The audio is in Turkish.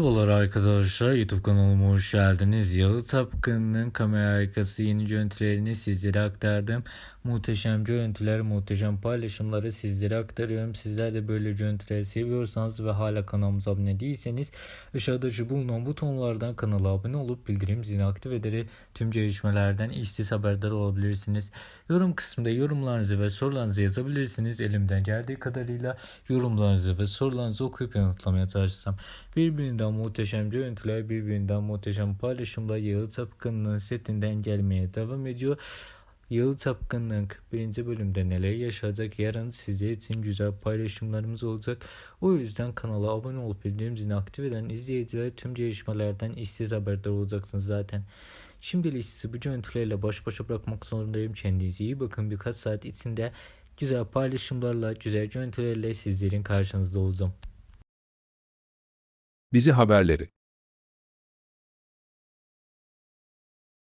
Merhabalar arkadaşlar YouTube kanalıma hoş geldiniz. Yalı Tapkın'ın kamera arkası yeni görüntülerini sizlere aktardım. Muhteşem görüntüler, muhteşem paylaşımları sizlere aktarıyorum. Sizler de böyle görüntüleri seviyorsanız ve hala kanalımıza abone değilseniz aşağıda şu bulunan butonlardan kanala abone olup bildirim zilini aktif ederek tüm gelişmelerden işsiz haberdar olabilirsiniz. Yorum kısmında yorumlarınızı ve sorularınızı yazabilirsiniz. Elimden geldiği kadarıyla yorumlarınızı ve sorularınızı okuyup yanıtlamaya çalışsam. Birbirinden muhteşem görüntüler, birbirinden muhteşem paylaşımlar Yalı Tapkın'ın setinden gelmeye devam ediyor. Yalı Tapkın'ın birinci bölümde neler yaşayacak yarın sizler için güzel paylaşımlarımız olacak. O yüzden kanala abone olup bildirim zilini aktif eden izleyiciler tüm gelişmelerden işsiz haberdar olacaksınız zaten. Şimdilik sizi bu görüntülerle baş başa bırakmak zorundayım. Kendinize iyi bakın. Birkaç saat içinde güzel paylaşımlarla, güzel görüntülerle sizlerin karşınızda olacağım. Dizi haberleri